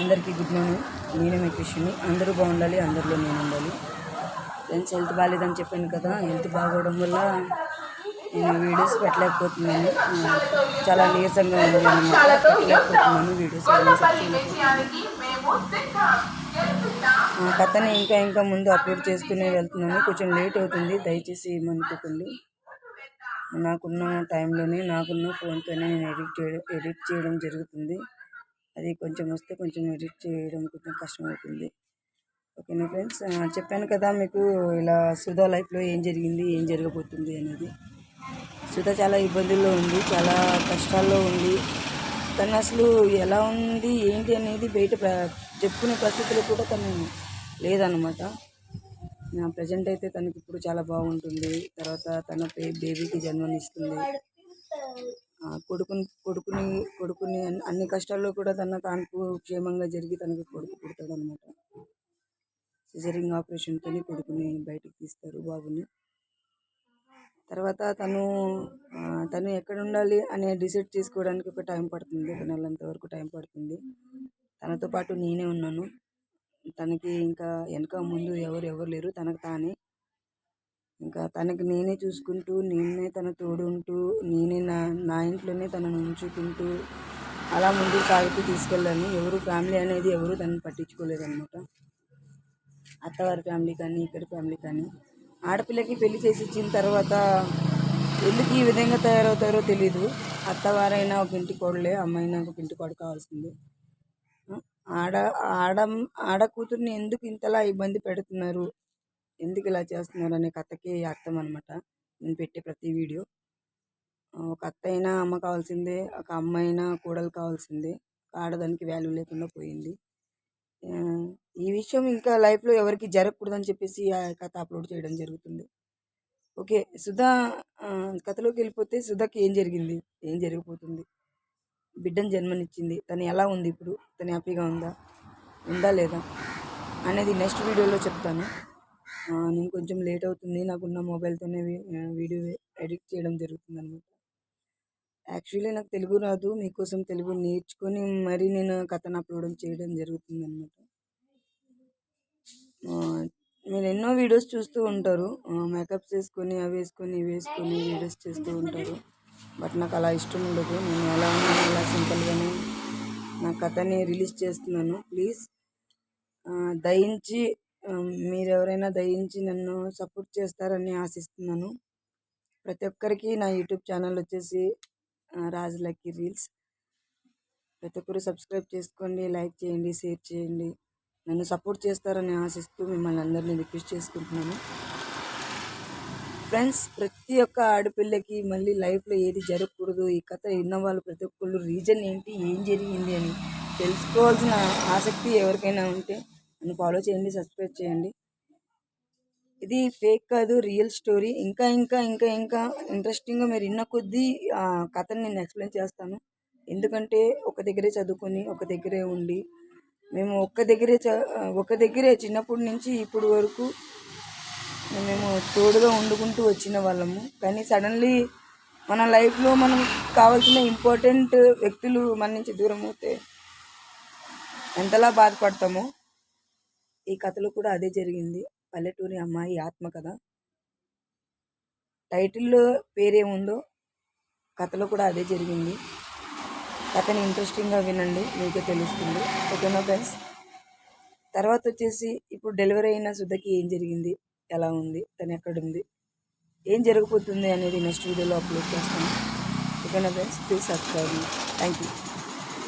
అందరికీ good morning. నేను మీ కృష్ణని. అందరూ బాగుండాలి అందరిలో నేను ఉండాలి. ఫ్రెండ్స్ హెల్త్ బాగాలేదని చెప్పాను కదా హెల్త్ బాగోవడం వల్ల నేను వీడియోస్ పెట్టలేకపోతున్నాను. చాలా నీరసంగా ఉంది పెట్టలేకపోతున్నాను వీడియోస్. కథని ఇంకా ఇంకా ముందు అప్లోడ్ చేస్తూనే వెళ్తున్నాను. కొంచెం లేట్ అవుతుంది దయచేసి ఏమనుకోకండి. నాకున్న టైంలోనే నాకున్న ఫోన్తోనే నేను ఎడిట్ చేయడం ఎడిట్ చేయడం జరుగుతుంది. అది కొంచెం వస్తే కొంచెం ఎడిట్ చేయడం కొంచెం కష్టమవుతుంది. ఓకేనా ఫ్రెండ్స్? చెప్పాను కదా మీకు ఇలా సుధా లైఫ్లో ఏం జరిగింది ఏం జరగబోతుంది అనేది. సుధా చాలా ఇబ్బందుల్లో ఉంది చాలా కష్టాల్లో ఉంది. తను అసలు ఎలా ఉంది ఏంటి అనేది బయట ప్ర- చెప్పుకునే పరిస్థితులు కూడా తను లేదనమాట ప్రజెంట్ అయితే తనకి ఇప్పుడు చాలా బాగుంటుంది. తర్వాత తన బేబీకి జన్మనిస్తుంది. కొడుకుని కొడుకుని కొడుకుని అన్ని- అన్ని కష్టాల్లో కూడా తన కాన్పు క్షేమంగా జరిగి తనకి కొడుకు పుడతాడు అనమాట సిజరింగ్ ఆపరేషన్తోనే కొడుకుని బయటికి తీస్తారు బాబుని. తర్వాత తను తను ఎక్కడ ఉండాలి అనే డిసైడ్ చేసుకోవడానికి ఒక టైం పడుతుంది. ఒక నెలంత వరకు టైం పడుతుంది. తనతో పాటు నేనే ఉన్నాను. తనకి ఇంకా వెనక ముందు ఎవరు ఎవరు లేరు. తనకు తానే ఇంకా తనకి నేనే చూసుకుంటూ నేనే తన తోడు ఉంటూ నేనే నా నా ఇంట్లోనే తనను ఉంచుకుంటూ అలా ముందు సాగుతూ తీసుకెళ్ళాను ఎవరు ఫ్యామిలీ అనేది ఎవరు తనను పట్టించుకోలేదన్నమాట. అత్తవారి ఫ్యామిలీ కానీ ఇక్కడ ఫ్యామిలీ కానీ. ఆడపిల్లకి పెళ్ళి చేసి ఇచ్చిన తర్వాత ఎందుకు ఈ విధంగా తయారవుతారో తెలీదు. అత్తవారైనా ఒక ఇంటి కోడలే అమ్మాయినా ఒక ఇంటి కోడ కావాల్సిందే. ఆడ ఆడ ఆడ కూతుర్ని ఎందుకు ఇంతలా ఇబ్బంది పెడుతున్నారు? ఎందుకు ఇలా చేస్తున్నారు అనే కథకి అర్థం అనమాట నేను పెట్టే ప్రతి వీడియో. ఒక అత్త అయినా అమ్మ కావాల్సిందే ఒక అమ్మ అయినా కూడలు కావాల్సిందే. ఆడదానికి వాల్యూ లేకుండా పోయింది. ఈ విషయం ఇంకా లైఫ్లో ఎవరికి జరగకూడదని చెప్పేసి ఆ కథ అప్లోడ్ చేయడం జరుగుతుంది. ఓకే సుధా కథలోకి వెళ్ళిపోతే సుధాకి ఏం జరిగింది? ఏం జరిగిపోతుంది బిడ్డను జన్మనిచ్చింది. తను ఎలా ఉంది ఇప్పుడు? తను హ్యాపీగా ఉందా? ఉందా లేదా? అనేది నెక్స్ట్ వీడియోలో చెప్తాను. నేను కొంచెం లేట్ అవుతుంది. నాకున్న మొబైల్తోనే వీడియో ఎడిట్ చేయడం జరుగుతుంది అనమాట యాక్చువల్లీ నాకు తెలుగు రాదు. మీకోసం తెలుగు నేర్చుకొని మరీ నేను కథను అప్లోడ్ చేయడం జరుగుతుంది అనమాట మీరు ఎన్నో వీడియోస్ చూస్తూ ఉంటారు. మేకప్స్ వేసుకొని అవి వేసుకొని ఇవి వేసుకొని వీడియోస్ చేస్తూ ఉంటారు. బట్ నాకు అలా ఇష్టం ఉండదు. నేను ఎలా ఉన్నాను అలా సింపుల్గానే నా కథని రిలీజ్ చేస్తున్నాను. ప్లీజ్ దయించి మీరు ఎవరైనా దయించి నన్ను సపోర్ట్ చేస్తారని ఆశిస్తున్నాను. ప్రతి ఒక్కరికి నా యూట్యూబ్ ఛానల్ వచ్చేసి ఆ, రాజ్ లక్కీ రీల్స్. ప్రతి ఒక్కరు సబ్స్క్రైబ్ చేసుకోండి లైక్ చేయండి షేర్ చేయండి. నన్ను సపోర్ట్ చేస్తారని ఆశిస్తూ మిమ్మల్ని అందరినీ రిక్వెస్ట్ చేసుకుంటున్నాను. ఫ్రెండ్స్ ప్రతి ఒక్క ఆడపిల్లకి మళ్ళీ లైఫ్లో ఏది జరగకూడదు ఈ కథ విన్న వాళ్ళు ప్రతి ఒక్కళ్ళు రీజన్ ఏంటి ఏం జరిగింది అని తెలుసుకోవాల్సిన ఆసక్తి ఎవరికైనా ఉంటే నన్ను ఫాలో చేయండి సబ్స్క్రైబ్ చేయండి. ఇది ఫేక్ కాదు రియల్ స్టోరీ ఇంకా ఇంకా ఇంకా ఇంకా ఇంట్రెస్టింగ్గా మీరు విన్న కొద్దీ ఆ కథని నేను ఎక్స్ప్లెయిన్ చేస్తాను. ఎందుకంటే ఒక దగ్గరే చదువుకొని ఒక దగ్గరే ఉండి మేము ఒక్క దగ్గరే చ ఒక దగ్గరే చిన్నప్పటి నుంచి ఇప్పుడు వరకు మేము తోడుగా వండుకుంటూ వచ్చిన వాళ్ళము. కానీ సడన్లీ మన లైఫ్లో మనం కావాల్సిన ఇంపార్టెంట్ వ్యక్తులు మన నుంచి దూరం అవుతే ఎంతలా బాధపడతామో ఈ కథలో కూడా అదే జరిగింది. పల్లెటూరి అమ్మాయి ఆత్మకథ. టైటిల్లో పేరేముందో కథలో కూడా అదే జరిగింది. కథని ఇంట్రెస్టింగ్గా వినండి మీకే తెలుస్తుంది. ఓకేనా ఫ్రెండ్స్? తర్వాత వచ్చేసి ఇప్పుడు డెలివరీ అయిన సుధకి ఏం జరిగింది? ఎలా ఉంది? తను ఎక్కడుంది? ఏం జరగబోతుంది అనేది నెక్స్ట్ వీడియోలో అప్లోడ్ చేస్తాను. ఓకేనా friends? Please subscribe thank you